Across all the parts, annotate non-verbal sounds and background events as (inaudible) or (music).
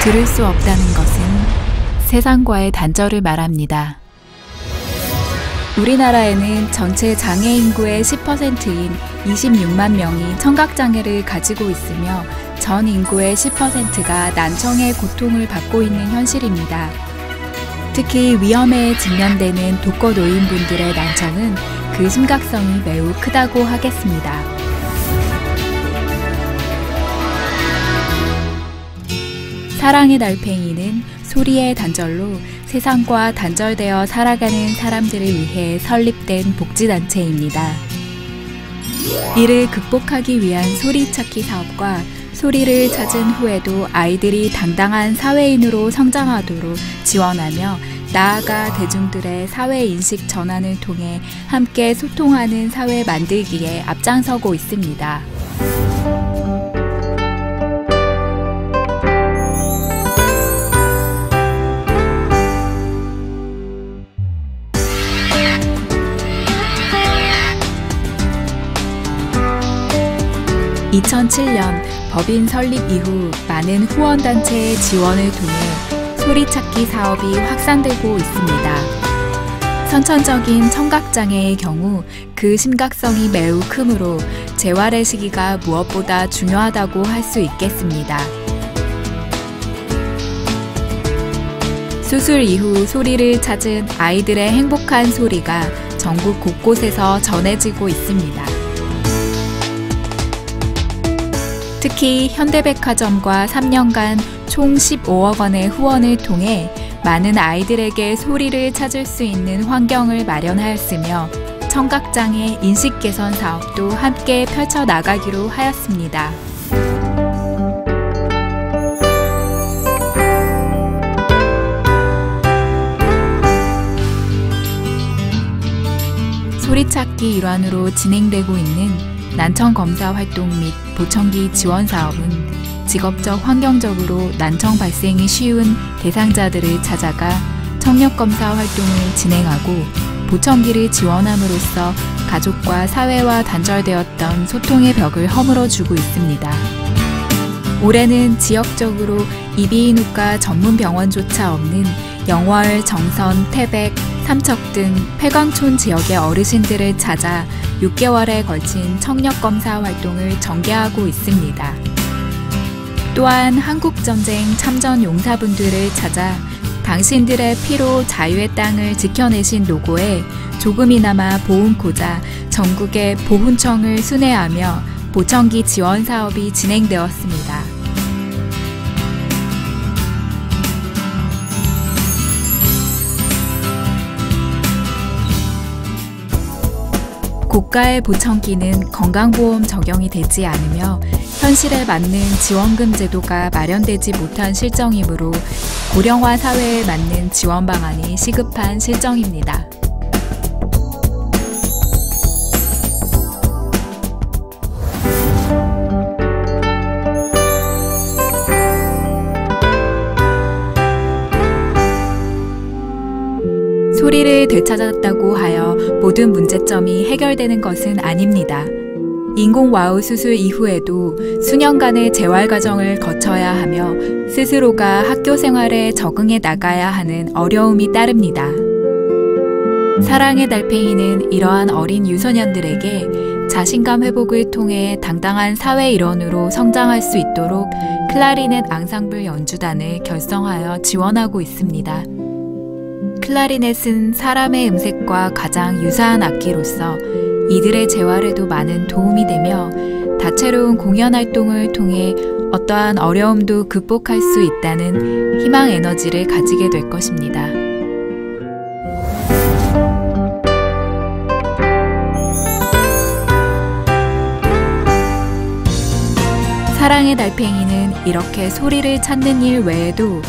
들을 수 없다는 것은 세상과의 단절을 말합니다. 우리나라에는 전체 장애 인구의 10%인 26만 명이 청각장애를 가지고 있으며 전 인구의 10%가 난청의 고통을 받고 있는 현실입니다. 특히 위험에 직면되는 독거 노인분들의 난청은 그 심각성이 매우 크다고 하겠습니다. 사랑의 달팽이는 소리의 단절로 세상과 단절되어 살아가는 사람들을 위해 설립된 복지단체입니다. 이를 극복하기 위한 소리 찾기 사업과 소리를 찾은 후에도 아이들이 당당한 사회인으로 성장하도록 지원하며 나아가 대중들의 사회 인식 전환을 통해 함께 소통하는 사회 만들기에 앞장서고 있습니다. 2007년 법인 설립 이후 많은 후원단체의 지원을 통해 소리찾기 사업이 확산되고 있습니다. 선천적인 청각장애의 경우 그 심각성이 매우 크므로 재활의 시기가 무엇보다 중요하다고 할 수 있겠습니다. 수술 이후 소리를 찾은 아이들의 행복한 소리가 전국 곳곳에서 전해지고 있습니다. 특히 현대백화점과 3년간 총 15억 원의 후원을 통해 많은 아이들에게 소리를 찾을 수 있는 환경을 마련하였으며 청각장애 인식 개선 사업도 함께 펼쳐 나가기로 하였습니다. 소리찾기 일환으로 진행되고 있는 난청 검사 활동 및 보청기 지원 사업은 직업적 환경적으로 난청 발생이 쉬운 대상자들을 찾아가 청력 검사 활동을 진행하고 보청기를 지원함으로써 가족과 사회와 단절되었던 소통의 벽을 허물어 주고 있습니다. 올해는 지역적으로 이비인후과 전문 병원조차 없는 영월, 정선, 태백, 삼척 등 폐광촌 지역의 어르신들을 찾아 6개월에 걸친 청력검사 활동을 전개하고 있습니다. 또한 한국전쟁 참전 용사분들을 찾아 당신들의 피로 자유의 땅을 지켜내신 노고에 조금이나마 보훈코자 전국의 보훈청을 순회하며 보청기 지원 사업이 진행되었습니다. 고가의 보청기는 건강보험 적용이 되지 않으며 현실에 맞는 지원금 제도가 마련되지 못한 실정이므로 고령화 사회에 맞는 지원 방안이 시급한 실정입니다. 소리를 되찾았다고 모든 문제점이 해결되는 것은 아닙니다. 인공 와우 수술 이후에도 수년간의 재활 과정을 거쳐야 하며 스스로가 학교 생활에 적응해 나가야 하는 어려움이 따릅니다. 사랑의 달팽이는 이러한 어린 유소년들에게 자신감 회복을 통해 당당한 사회 일원으로 성장할 수 있도록 클라리넷 앙상블 연주단을 결성하여 지원하고 있습니다. 클라리넷은 사람의 음색과 가장 유사한 악기로서 이들의 재활에도 많은 도움이 되며 다채로운 공연 활동을 통해 어떠한 어려움도 극복할 수 있다는 희망 에너지를 가지게 될 것입니다. 사랑의 달팽이는 이렇게 소리를 찾는 일 외에도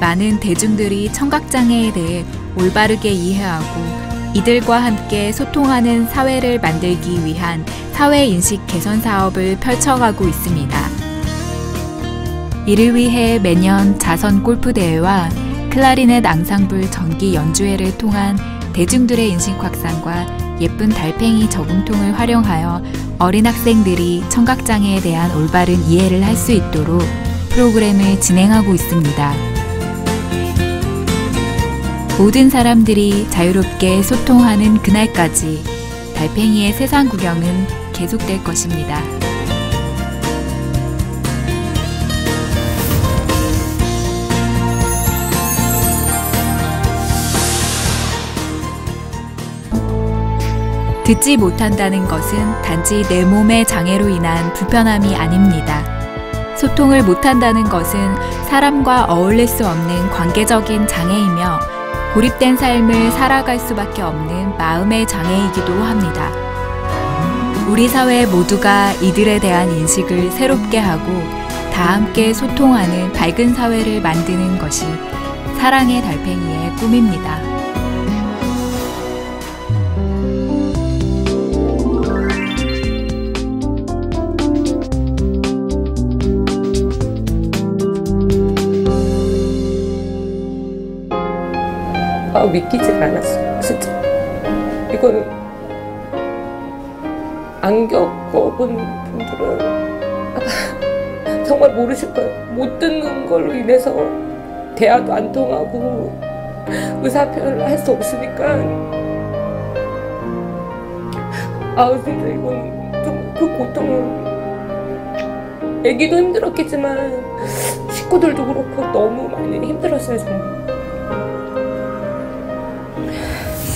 많은 대중들이 청각장애에 대해 올바르게 이해하고 이들과 함께 소통하는 사회를 만들기 위한 사회인식 개선 사업을 펼쳐가고 있습니다. 이를 위해 매년 자선 골프대회와 클라리넷 앙상블 전기 연주회를 통한 대중들의 인식 확산과 예쁜 달팽이 저금통을 활용하여 어린 학생들이 청각장애에 대한 올바른 이해를 할 수 있도록 프로그램을 진행하고 있습니다. 모든 사람들이 자유롭게 소통하는 그날까지 달팽이의 세상 구경은 계속될 것입니다. 듣지 못한다는 것은 단지 내 몸의 장애로 인한 불편함이 아닙니다. 소통을 못한다는 것은 사람과 어울릴 수 없는 관계적인 장애이며 고립된 삶을 살아갈 수밖에 없는 마음의 장애이기도 합니다. 우리 사회 모두가 이들에 대한 인식을 새롭게 하고 다 함께 소통하는 밝은 사회를 만드는 것이 사랑의 달팽이의 꿈입니다. 아, 믿기지가 않았어요. 진짜. 이거는 안 겪어본 분들은 (laughs) 정말 모르실 거예요. 못 듣는 걸로 인해서 대화도 안 통하고 의사 표현을 할 수 없으니까 아 진짜 이건 좀 그 고통은 애기도 힘들었겠지만 식구들도 그렇고 너무 많이 힘들었어요 정말.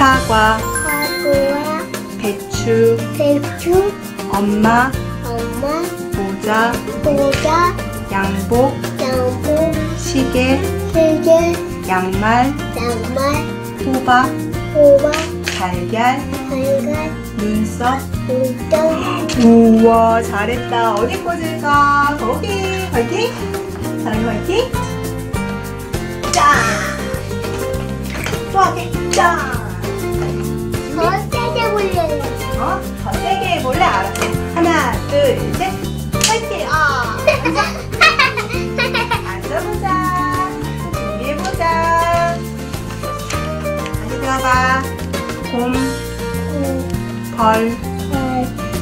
사과, 사과, 배추, 배추, 엄마, 엄마, 모자, 모자, 양복, 양복, 시계, 시계, 양말, 양말, 호박, 호박, 달걀, 달걀, 눈썹. 눈썹, 우와 잘했다. 어디 꽂을까? 거기 화이팅. 사랑이 화이팅. 짠. 또 하게 짠. 더 세게 불려요. 어? 더 세게 해볼래? 알았어. 하나, 둘, 셋. 화이팅! 아! (laughs) 앉아보자. 준비해보자. 다시 들어봐. 곰, 벌,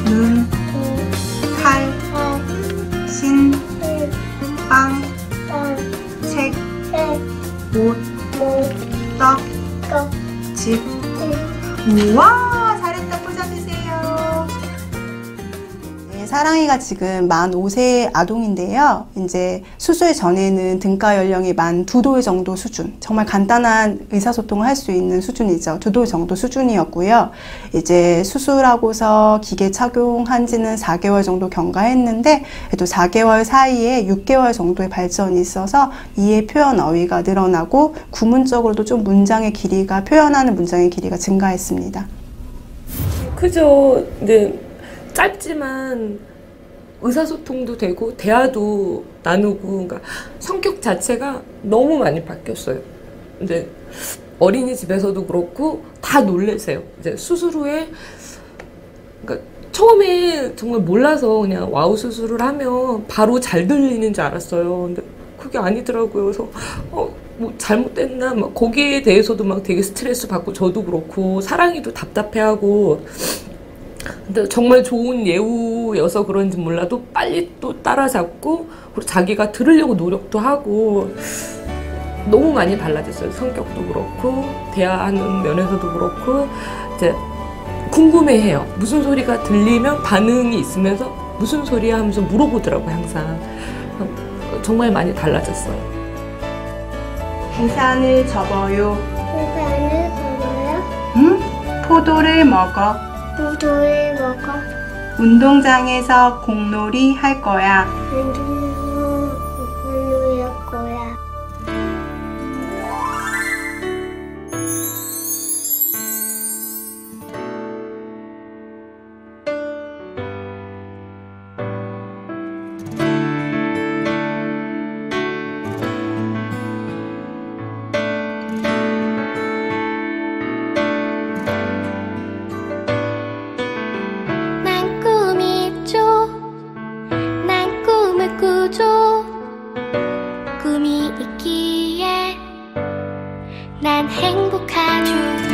눈, 칼, 신, 빵, 책, 옷, 떡, 집. 우와! 사랑이가 지금 만 5세 아동인데요. 이제 수술 전에는 등가 연령이 만두돌 정도 수준. 정말 간단한 의사소통을 할 수 있는 수준이죠. 두돌 정도 수준이었고요. 이제 수술하고서 기계 착용한 지는 4개월 정도 경과했는데, 또 4개월 사이에 6개월 정도의 발전이 있어서 이해 표현 어휘가 늘어나고, 구문적으로도 좀 문장의 길이가, 표현하는 문장의 길이가 증가했습니다. 그죠. 근데 짧지만 의사소통도 되고 대화도 나누고 그러니까 성격 자체가 너무 많이 바뀌었어요. 근데 어린이집에서도 그렇고 다 놀래세요. 이제 수술 후에 그러니까 처음에 정말 몰라서 그냥 와우 수술을 하면 바로 잘 들리는 줄 알았어요. 근데 그게 아니더라고요. 그래서 어, 뭐 잘못됐나 막 거기에 대해서도 막 되게 스트레스 받고 저도 그렇고 사랑이도 답답해하고 근데 정말 좋은 예우여서 그런지 몰라도 빨리 또 따라잡고 그리고 자기가 들으려고 노력도 하고 너무 많이 달라졌어요. 성격도 그렇고 대화하는 면에서도 그렇고 이제 궁금해해요. 무슨 소리가 들리면 반응이 있으면서 무슨 소리야 하면서 물어보더라고요. 항상 정말 많이 달라졌어요. 우산을 접어요. 우산을 접어요. 응? 포도를 먹어. 먹어. 운동장에서 공놀이 할 거야. 안주 난 행복하죠.